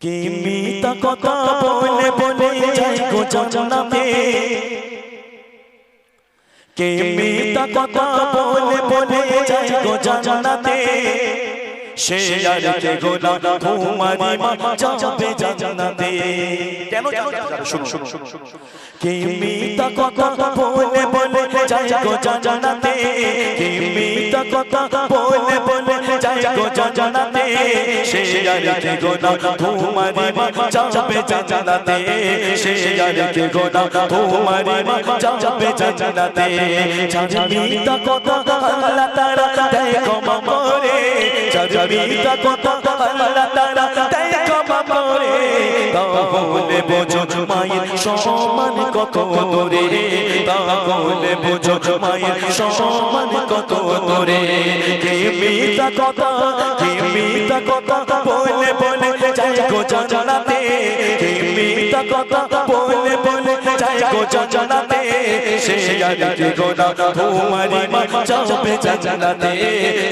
কি মিতা কথা বলে বলে যাই গো জানাতে কে মিতা কথা বলে বলে যাই গো জানাতে সে আর কে গোনা তোমারি মা যাবে জানাতে কেন যাবে শুনো শুনো শুনো কে মিতা কথা বলে বলে যাই গো জানাতে কে মিতা কথা বলে বলে যাই গো জানাতে সে আর কে গোনা তোমারি যাবে জানাতে সে আর কে গোনা তোমারি যাবে জানাতে মিতা কথা আল্লাহ তাআলা দেয় ক্ষমা করে কথা আল্লাহ তাআলা দেয় ক্ষমা করে তাহলে বোঝো মায়ের সমান কত দূরে তাহলে বোঝো মায়ের সমান কত দূরে কে মিতা কথা কে কথা বলে বলে যাই গো জানাতে কে মিতা কথা বলে বলে যাই গো জানাতে সে গোনা তোমারি মা যাবে জানাতে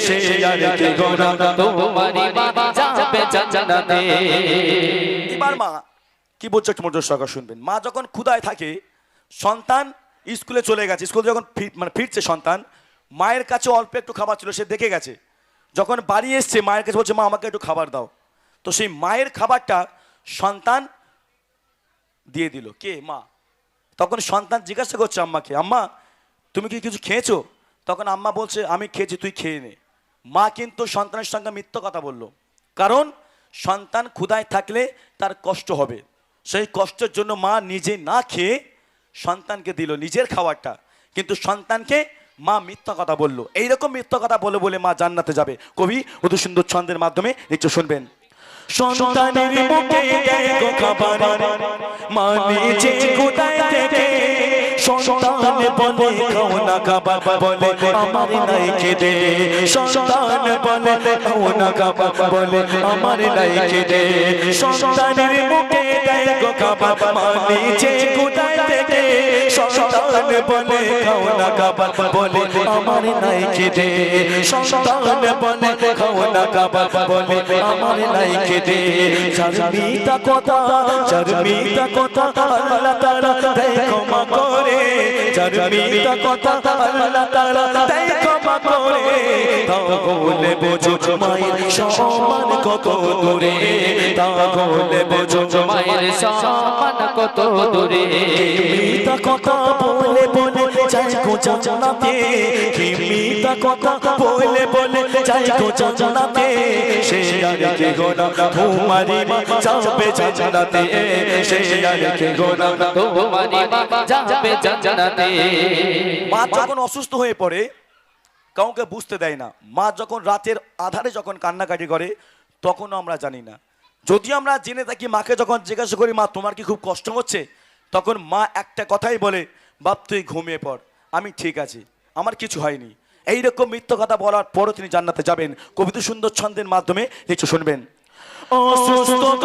সে গোনা তোমারি যাবে জান্নাতে। এবার মা, কি বলছো একটু শুনবেন? মা যখন ক্ষুদায় থাকে, সন্তান স্কুলে চলে গেছে। স্কুলে যখন মানে ফিরছে সন্তান, মায়ের কাছে অল্প একটু খাবার ছিল, সে দেখে গেছে। যখন বাড়ি এসছে, মায়ের কাছে বলছে, মা, আমাকে একটু খাবার দাও। তো সেই মায়ের খাবারটা সন্তান দিয়ে দিল। কে? মা? তখন সন্তান জিজ্ঞাসা করছে আম্মাকে, আম্মা, তুমি কি কিছু খেয়েছো? তখন আম্মা বলছে, আমি খেয়েছি, তুই খেয়ে নে। মা কিন্তু সন্তানের সঙ্গে মিথ্য কথা বলল। কারণ সন্তান ক্ষুধায় থাকলে তার কষ্ট হবে। সেই কষ্টের জন্য মা নিজে না খেয়ে সন্তানকে দিল, নিজের খাবারটা। কিন্তু সন্তানকে মা মিথ্যা কথা বলল। এইরকম মিথ্যা কথা বলে বলে মা জান্নাতে যাবে। কবি অতি সুন্দর ছন্দের মাধ্যমে নিশ্চয় শুনবেন। সন্তানের মুখে দেয় খাবার মা নিজে কোথায় থেকে সন্তান সন্তান বলে, খাও না খাবার বলে, আমার নাই খেদে সন্তান বলে, খাও না খাবার বলে, আমার নাই খেদে চারমিতা কথা চারমিতা কথা আল্লাহ তাআলা দেয় ক্ষমা করে। চারমিতা কথা আল্লাহ তাআলা দেয় ক্ষমা করে। তাহলে বোঝো, মায়ের সম্মান কত দূরে। তাহলে বোঝো, মায়ের সমান কত দূরে। কথা বলে বলে জানাতে কথা বলে বলে জানাতে সে গোনা তোমারি মা জানাতে সে গোনা তোমারি জান্নাতে মা যখন অসুস্থ হয়ে পড়ে, কাউকে বুঝতে দেয় না। মা যখন রাতের আধারে যখন কান্নাকাটি করে, তখনও আমরা জানি না। যদি আমরা জেনে থাকি, মাকে যখন জিজ্ঞাসা করি, মা, তোমার কি খুব কষ্ট হচ্ছে? তখন মা একটা কথাই বলে বাপ তুই ঘুমিয়ে পড় আমি ঠিক আছি আমার কিছু হয়নি। এইরকম মিথ্য কথা বলার পরও তিনি জান্নাতে যাবেন। কবিতা সুন্দর ছন্দের মাধ্যমে কিছু শুনবেন। অসুস্থ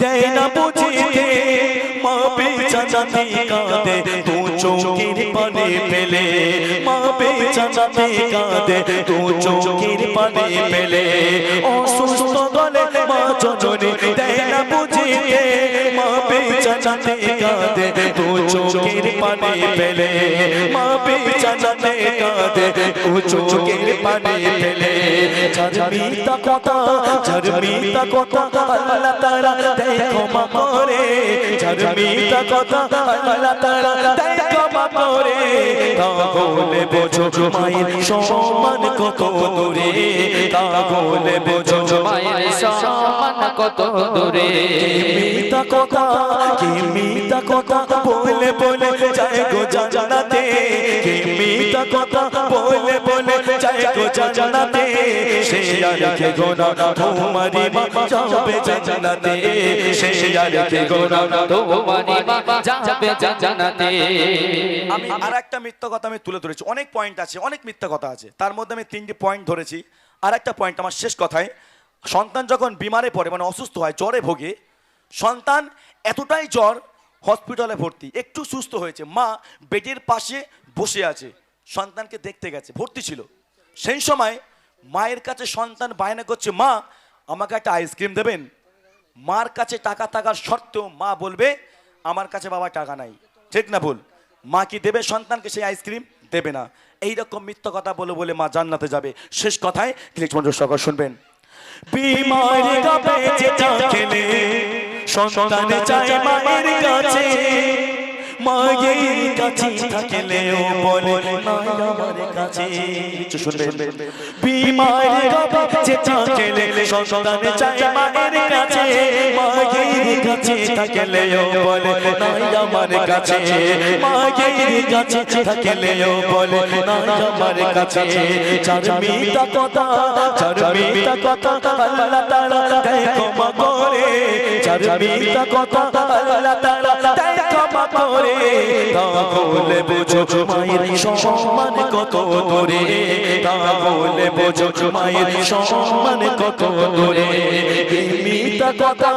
দেয় না বুঝিতে বেচাচাতে কাঁদে তু চৌকির পানে পেলে মা বেচাচাতে কাঁদে তু চৌকির পানে পেলে অসুস্থ গলে মা জননী দেয় না বুঝিয়ে মা বেচাচাতে কাঁদে তু চৌকির পানে পেলে মা বেচাচাতে কাঁদে তু চৌকির পানে পেলে ঝরমিতা কথা ঝরমিতা কথা, আল্লাহ তাআলা দেয় ক্ষমা করে। ঝরমিতা কথা, আল্লাহ তাআলা দেয় ক্ষমা করে। তাহলে বোঝো, মায়ের সম্মান কত দূরে। তাহলে বোঝো কত দূরে? মিতা কথা কি মিতা কথা বলে বলে যায় গো জানাতে কি মিতা কথা বলে বলে যায় গো জানাতে সে আর কে গোনা তোমারি মা যাবে জানাতে সে আর কে গোনা তোমারি বাবা যাবে জান্নাতে। আমি আর একটা মিথ্যা কথা আমি তুলে ধরেছি। অনেক পয়েন্ট আছে অনেক মিথ্যা কথা আছে। তার মধ্যে আমি তিনটি পয়েন্ট ধরেছি। আর একটা পয়েন্ট আমার শেষ কথায়। সন্তান যখন বিমারে পড়ে মানে অসুস্থ হয়, জ্বরে ভোগে, সন্তান এতটাই জ্বর হসপিটালে ভর্তি, একটু সুস্থ হয়েছে। মা বেডের পাশে বসে আছে, সন্তানকে দেখতে গেছে, ভর্তি ছিল। সেই সময় মায়ের কাছে সন্তান বায়না করছে, মা, আমাকে একটা আইসক্রিম দেবেন? মার কাছে টাকা থাকার সত্ত্বেও মা বলবে, আমার কাছে বাবা টাকা নাই। ঠিক না ভুল? মা কি দেবে সন্তানকে, সেই আইসক্রিম? দেবে না। এইরকম মিথ্যা কথা বলে বলে মা জান্নাতে যাবে। শেষ কথায়, ক্লিক মঞ্জুর সকল শুনবেন। বিমারি কাপে যেটা খেলে সন্তান চায় মায়ের কাছে। মায়ের কাছে থাকলেও বলে নাই আমার কাছে শুনবেন বিমারি কাপে যেটা খেলে সন্তানে চায় মায়ের কাছে মায়ের কাছে থাকলেও বলে নাই আমার কাছে মায়ের কাছে থাকলেও বলে নাই আমার কাছে চার কথা কথা আল্লাহ তাআলা দেয় ক্ষমা করে চার কথা আল্লাহ তাআলা দেয় ক্ষমা করে, তাহলে বুঝো মায়ের সম্মান কত দূরে, তাহলে বুঝো মায়ের সম্মান কত দূরে। মিতা কথা,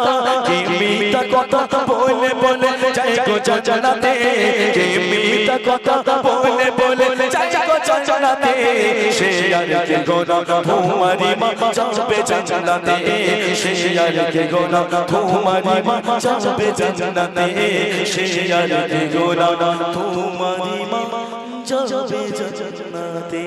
কি মিতা কথা বলে বলে, যাই গো জানাতে কি মিতা কথা বলে বলে, যাই গো জানাতে সে আর কে গোনা তোমারি মা যাবে জানাতে সে আর কে গোনা তোমারি মা যাবে জানাতে সে কে গোনা তোমারি মা যাবে জানাতে